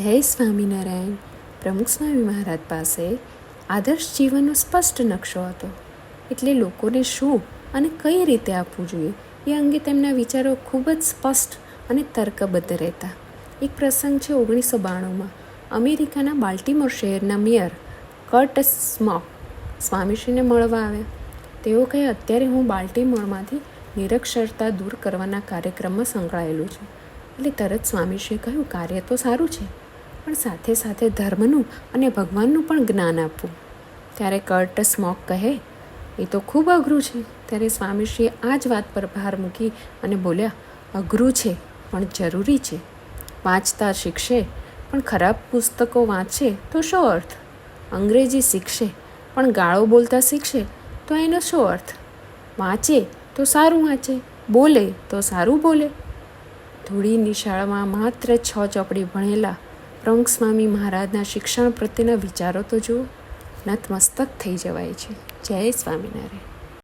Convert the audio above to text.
જય સ્વામિનારાયણ. પ્રમુખ સ્વામી મહારાજ પાસે આદર્શ જીવનનો સ્પષ્ટ નકશો હતો. એટલે લોકોને શું અને કઈ રીતે આપવું જોઈએ એ અંગે તેમના વિચારો ખૂબ જ સ્પષ્ટ અને તર્કબદ્ધ રહેતા. એક પ્રસંગ છે ઓગણીસો બાણુંમાં. અમેરિકાના બાલ્ટીમોર શહેરના મેયર કર્ટ સ્મોક સ્વામીશ્રીને મળવા આવ્યા. તેઓ કહે, અત્યારે હું બાલ્ટીમોરમાંથી નિરક્ષરતા દૂર કરવાના કાર્યક્રમમાં સંકળાયેલું છું. એટલે તરત સ્વામીશ્રીએ કહ્યું, કાર્ય તો સારું છે. પણ સાથે સાથે ધર્મનું અને ભગવાનનું પણ જ્ઞાન આપવું. ત્યારે કર્ટ સ્મોક કહે, એ તો ખૂબ અઘરું છે. ત્યારે સ્વામીશ્રીએ આ જ વાત પર ભાર મૂકી અને બોલ્યા, અઘરું છે, પણ જરૂરી છે. વાંચતા શીખશે, પણ ખરાબ પુસ્તકો વાંચે તો શો અર્થ? અંગ્રેજી શીખશે, પણ ગાળો બોલતા શીખશે તો એનો શો અર્થ? વાંચે તો સારું વાંચે, બોલે તો સારું બોલે. ધૂળી નિશાળમાં માત્ર છ ચોપડી ભણેલા પ્રમુખ સ્વામી મહારાજના શિક્ષણ પ્રત્યેના વિચારો તો જુઓ નતમસ્તક થઈ જવાય છે. જય સ્વામિનારાયણ.